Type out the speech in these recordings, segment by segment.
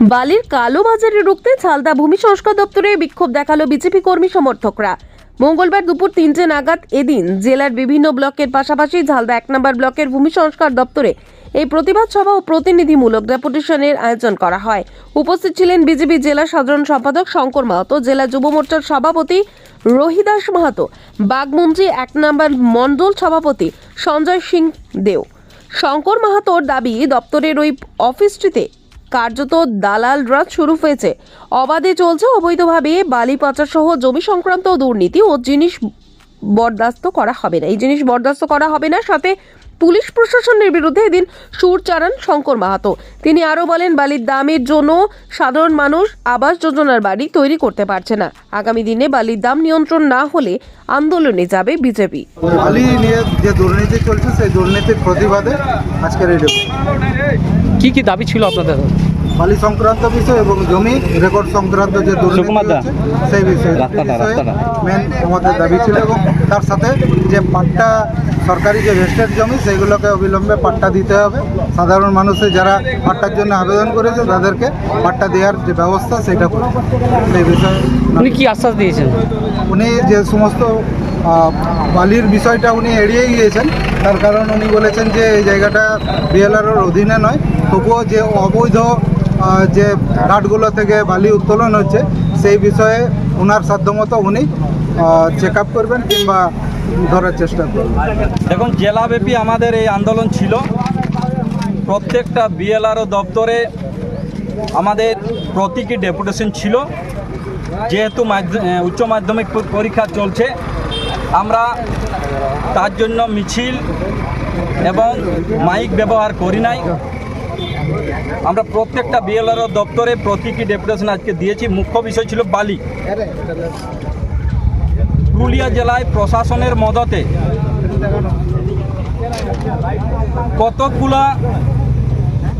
বালির কালো বাজারে রুখতে ঝালদা ভূমি সংস্কার দপ্তরে বিক্ষোভ দেখাল বিজেপি কর্মী সমর্থকরা। মঙ্গলবার দুপুর তিনটে নাগাদ এদিন জেলার বিভিন্ন ব্লকের পাশাপাশি ঝালদা এক নম্বর ব্লকের ভূমি সংস্কার দপ্তরে এই প্রতিবাদ সভা ও প্রতিনিধিমূলক ডেপুটেশনের আয়োজন করা হয়। উপস্থিত ছিলেন বিজেপি জেলা সাধারণ সম্পাদক শঙ্কর মাহাতো, জেলা যুব মোর্চার সভাপতি রহিদাস মাহাতো বাগমুঞ্জি এক নম্বর মণ্ডল সভাপতি সঞ্জয় সিং দেও। শঙ্কর মাহাতোর দাবি, দপ্তরের ওই অফিসটিতে কার্যত দালাল রাজ শুরু হয়েছে। অবাধে চলছে অবৈধভাবে বালি পাচার সহ জমি সংক্রান্ত দুর্নীতি ও জিনিস বরদাস্ত করা হবে না। এই জিনিস বরদাস্ত করা হবে না, সাথে পুলিশ প্রশাসনের বিরুদ্ধে এদিন সুর চারান শঙ্কর মাহাতো। তিনি আরও বলেন, বালির দামের জন্য সাধারণ মানুষ আবাস যোজনার বাড়ি তৈরি করতে পারছে না। আগামী দিনে বালির দাম নিয়ন্ত্রণ না হলে আন্দোলনে যাবে বিজেপি। বালি নিয়ে যে দুর্নীতি চলছে, সেই দুর্নীতির প্রতিবাদে আজকের এই কি কি দাবি ছিল আপনাদের? বালি সংক্রান্ত বিষয় এবং জমি রেকর্ড সংক্রান্ত যে দুর্নীতি। সেই বিষয়ে। মেন আমাদের দাবি ছিল এবং তার সাথে যে পাট্টা সরকারি যে ভেস্টেড জমি সেইগুলোকে অবিলম্বে পাট্টা দিতে হবে। সাধারণ মানুষে যারা পাট্টার জন্য আবেদন করেছে তাদেরকে পাট্টা দেওয়ার যে ব্যবস্থা সেটা সেই বিষয়ে উনি কি আশ্বাস দিয়েছেন? উনি যে সমস্ত বালির বিষয়টা উনি এড়িয়ে গিয়েছেন। তার কারণ উনি বলেছেন যে এই জায়গাটা বিএলআরওর অধীনে নয়। তবুও যে অবৈধ যে ঘাটগুলো থেকে বালি উত্তোলন হচ্ছে, সেই বিষয়ে ওনার সাধ্যমতো উনি চেক আপ করবেন কিংবা ধরার চেষ্টা করবেন। দেখুন, জেলাব্যাপী আমাদের এই আন্দোলন ছিল। প্রত্যেকটা বিএলআরও দপ্তরে আমাদের প্রতীকী ডেপুটেশন ছিল। যেহেতু উচ্চ মাধ্যমিক পরীক্ষা চলছে, আমরা তার জন্য মিছিল এবং মাইক ব্যবহার করি নাই। আমরা প্রত্যেকটা বিএলআরও দপ্তরে প্রতীকী ডেপুটেশন আজকে দিয়েছি। মুখ্য বিষয় ছিল বালি। পুরুলিয়া জেলায় প্রশাসনের মদতে কতকগুলা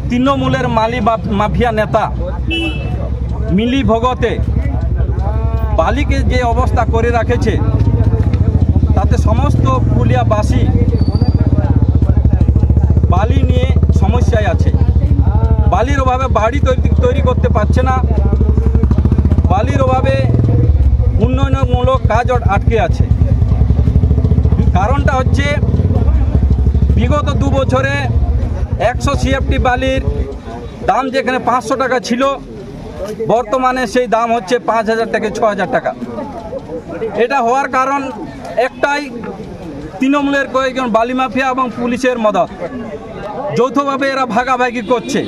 তৃণমূলের মালি মাফিয়া নেতা মিলি ভগতে বালিকে যে অবস্থা করে রাখেছে, তাতে সমস্ত পুরুলিয়াবাসী বালি নিয়ে সমস্যায় আছে বালির বাড়ি তৈরি তৈরি করতে পারছে না। বালির অভাবে উন্নয়নমূলক কাজ আটকে আছে। কারণটা হচ্ছে, বিগত দু বছরে একশো সিএফটি বালির দাম যেখানে পাঁচশো টাকা ছিল, বর্তমানে সেই দাম হচ্ছে পাঁচ হাজার থেকে ছ হাজার টাকা। এটা হওয়ার কারণ একটাই, তৃণমূলের কয়েকজন বালি মাফিয়া এবং পুলিশের মদত। যৌথভাবে এরা ভাগাভাগি করছে।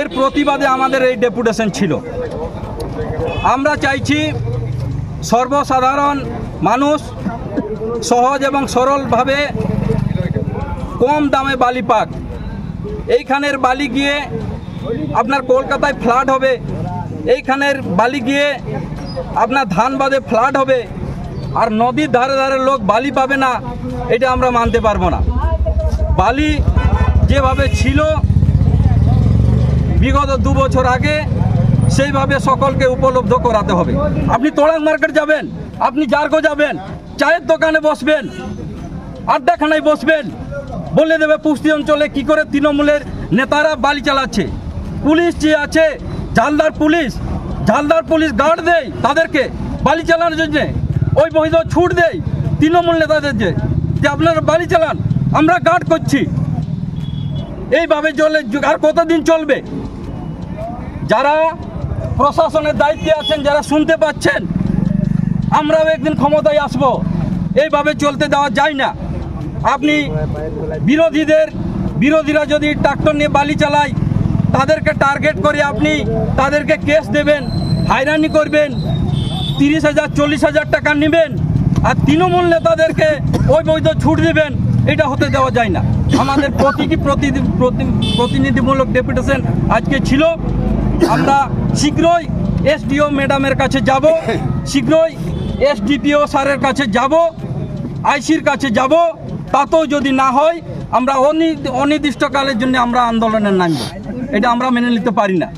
এর প্রতিবাদে আমাদের এই ডেপুটেশন ছিল। আমরা চাইছি সর্বসাধারণ মানুষ সহজ এবং সরলভাবে কম দামে বালি পাক। এইখানের বালি গিয়ে আপনার কলকাতায় ফ্লাড হবে, এইখানের বালি গিয়ে আপনার ধানবাদে ফ্লাড হবে, আর নদীর ধারে ধারে লোক বালি পাবে না, এটা আমরা মানতে পারব না। বালি যেভাবে ছিল বিগত দু বছর আগে সেইভাবে সকলকে উপলব্ধ করাতে হবে। আপনি তোড়াং মার্কেট যাবেন, আপনি জার্গো যাবেন, চায়ের দোকানে বসবেন, আড্ডাখানায় বসবেন, বলে দেবে পুষ্টি অঞ্চলে কি করে তৃণমূলের নেতারা বালি চালাচ্ছে। পুলিশ যে আছে, ঝালদার পুলিশ ঝালদার পুলিশ গার্ড দেয় তাদেরকে বালি চালানোর জন্যে, ওই বৈধ ছুট দেয় তৃণমূল নেতাদের যে যে আপনারা বালি চালান, আমরা গার্ড করছি। এইভাবে চলে আর কতদিন চলবে? যারা প্রশাসনের দায়িত্বে আছেন, যারা শুনতে পাচ্ছেন, আমরাও একদিন ক্ষমতায় আসব। এইভাবে চলতে দেওয়া যায় না। আপনি বিরোধীদের, বিরোধীরা যদি ট্রাক্টর নিয়ে বালি চালায়, তাদেরকে টার্গেট করে আপনি তাদেরকে কেস দেবেন, হয়রানি করবেন, তিরিশ হাজার, চল্লিশ হাজার টাকা নেবেন, আর তৃণমূল নেতাদেরকে ওই বৈধ ছুট দেবেন, এটা হতে দেওয়া যায় না। আমাদের প্রতীকী প্রতিনিধি প্রতি- প্রতিনিধিমূলক ডেপুটেশন আজকে ছিল। আমরা শীঘ্রই এসডিও ম্যাডামের কাছে যাব, শীঘ্রই এসডিপিও স্যারের কাছে যাব, আইসির কাছে যাব, তাতেও যদি না হয়, আমরা অনির্দিষ্টকালের জন্য আমরা আন্দোলনের নামব। এটা আমরা মেনে নিতে পারি না।